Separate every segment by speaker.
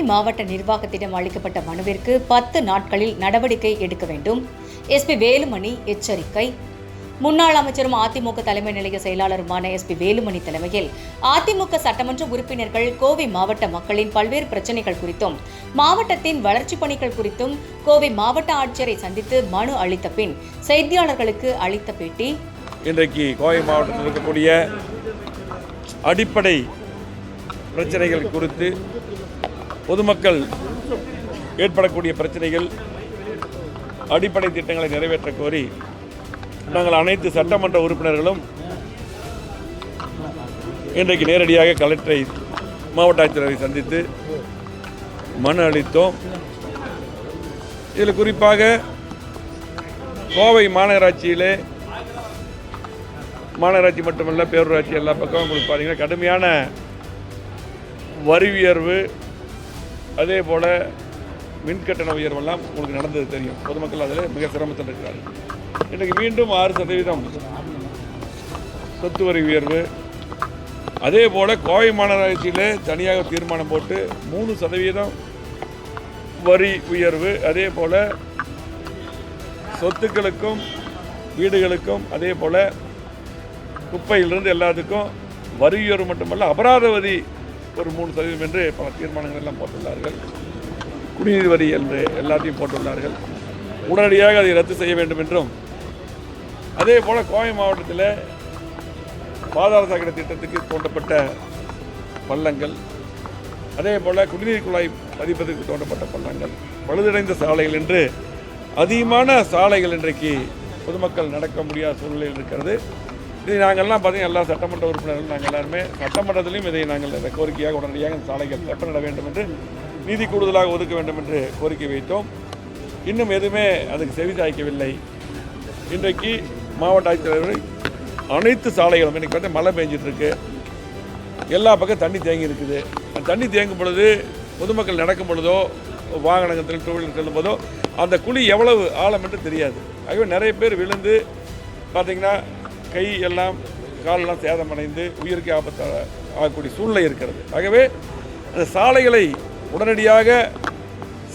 Speaker 1: கோவை மாவட்ட நிர்வாகத்திடம் அளிக்கப்பட்ட மனுவிற்கு பத்து நாட்களில் நடவடிக்கை எடுக்க வேண்டும். எஸ்பி வேலுமணி எச்சரிக்கை. முன்னாள் அமைச்சரும் அதிமுக தலைமை நிலைய செயலாளருமான எஸ்பி வேலுமணி தலைமையில் அதிமுக சட்டமன்ற உறுப்பினர்கள் கோவை மாவட்ட மக்களின் பல்வேறு பிரச்சனைகள் குறித்தும் மாவட்டத்தின் வளர்ச்சிப் பணிகள் குறித்தும் கோவை மாவட்ட ஆட்சியரை சந்தித்து மனு அளித்த பின் செய்தியாளர்களுக்கு அளித்த பேட்டி.
Speaker 2: இன்றைக்கு கோவை மாவட்டத்தில் இருக்கக்கூடிய அடிப்படை பிரச்சனைகள் குறித்து பொதுமக்கள் ஏற்படக்கூடிய பிரச்சனைகள் அடிப்படை திட்டங்களை நிறைவேற்ற கோரி நாங்கள் அனைத்து சட்டமன்ற உறுப்பினர்களும் இன்றைக்கு நேரடியாக கலெக்டரை மாவட்ட ஆட்சியரை சந்தித்து மனு அளித்தோம். இதில் குறிப்பாக கோவை மாநகராட்சியிலே மாநகராட்சி மட்டுமல்ல பேரூராட்சி எல்லா பக்கமும் உங்களுக்கு பார்த்தீங்கன்னா கடுமையான வரி உயர்வு அதே போல் மின்கட்டண உயர்வெல்லாம் உங்களுக்கு நடந்தது தெரியும். பொதுமக்கள் அதில் மிக சிரமத்தில் இருக்கிறார்கள் இன்றைக்கு மீண்டும் ஆறு சதவீதம் சொத்து வரி உயர்வு. அதே போல் கோவை மாநகராட்சியில் தனியாக தீர்மானம் போட்டு மூணு சதவீதம் வரி உயர்வு. அதே போல் சொத்துக்களுக்கும் வீடுகளுக்கும் அதே போல் குப்பையிலிருந்து எல்லாத்துக்கும் வரி உயர்வு மட்டுமல்ல அபராத வரி ஒரு மூணு சதவீதம் என்று பல தீர்மானங்கள் எல்லாம் போட்டுள்ளார்கள். குடிநீர் வரி என்று எல்லாத்தையும் போட்டுள்ளார்கள். உடனடியாக அதை ரத்து செய்ய வேண்டும் என்றும் அதே போல் கோவை மாவட்டத்தில் பாதாள சாக்கடை திட்டத்துக்கு தோண்டப்பட்ட பள்ளங்கள் அதே போல் குடிநீர் குழாய் பதிப்பதற்கு தோண்டப்பட்ட பள்ளங்கள் பழுதடைந்த சாலைகள் என்று அதிகமான சாலைகள் இன்றைக்கு பொதுமக்கள் நடக்க முடியாத சூழ்நிலையில் இருக்கிறது. இது நாங்கள்லாம் பார்த்தீங்கன்னா எல்லா சட்டமன்ற உறுப்பினர்கள் நாங்கள் எல்லாருமே சட்டமன்றத்திலையும் இதை நாங்கள் இந்த கோரிக்கையாக உடனடியாக இந்த சாலைகள் செப்பனிட வேண்டும் என்று நீதி கூடுதலாக ஒதுக்க வேண்டும் என்று கோரிக்கை வைத்தோம். இன்னும் எதுவுமே அதுக்கு செவிசாய்க்கவில்லை இன்றைக்கு மாவட்ட ஆட்சித்தலைவர் அனைத்து சாலைகளும் இன்றைக்கி பார்த்தா மழை பெஞ்சிட்ருக்கு. எல்லா பக்கம் தண்ணி தேங்கி இருக்குது. அந்த தண்ணி தேங்கும் பொழுது பொதுமக்கள் நடக்கும் பொழுதோ வாகனங்கள் டூ வீலர் செல்லும் போதோ அந்த குழி எவ்வளவு ஆழம் என்று தெரியாது. ஆகவே நிறைய பேர் விழுந்து பார்த்தீங்கன்னா கை எல்லாம் காலெல்லாம் சேதமடைந்து உயிருக்கு ஆபத்தாக ஆகக்கூடிய சூழ்நிலை இருக்கிறது. ஆகவே அந்த சாலைகளை உடனடியாக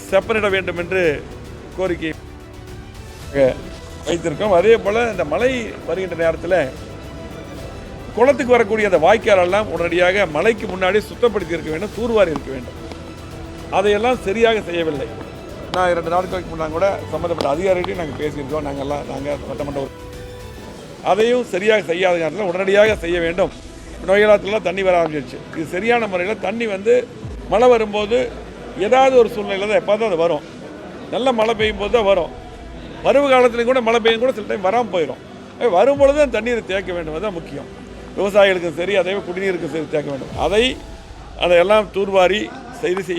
Speaker 2: செப்பனிட வேண்டும் என்று கோரிக்கை வைத்திருக்கோம். அதே போல் இந்த மழை வருகின்ற நேரத்தில் குளத்துக்கு வரக்கூடிய அந்த வாய்க்காலெல்லாம் உடனடியாக மழைக்கு முன்னாடி சுத்தப்படுத்தி இருக்க வேண்டும் தூர்வாரி இருக்க வேண்டும். அதையெல்லாம் சரியாக செய்யவில்லை. நான் இரண்டு நாட்களுக்கு முன்னாங்க கூட சம்மந்தப்பட்ட அதிகாரிகளையும் நாங்கள் பேசியிருக்கோம். நாங்கள்லாம் நாங்கள் சட்டமன்ற அதையும் சரியாக செய்யாத நேரத்தில் உடனடியாக செய்ய வேண்டும். நோய்களாத்துலாம் தண்ணி வர ஆரம்பிச்சிருச்சு. இது சரியான முறையில் தண்ணி வந்து மழை வரும்போது ஏதாவது ஒரு சூழ்நிலையில் தான் எப்போ தான் அது வரும். நல்ல மழை பெய்யும் போது தான் வரும். பருவ காலத்துலேயும் கூட மழை பெய்யும் கூட சில டைம் வராமல் போயிடும் வரும்பொழுது தான் தண்ணீரை தேக்க வேண்டும். அதுதான் முக்கியம். விவசாயிகளுக்கும் சரி அதே குடிநீருக்கும் சரி தேக்க வேண்டும். அதை அதையெல்லாம் தூர்வாரி செய்து செய்ய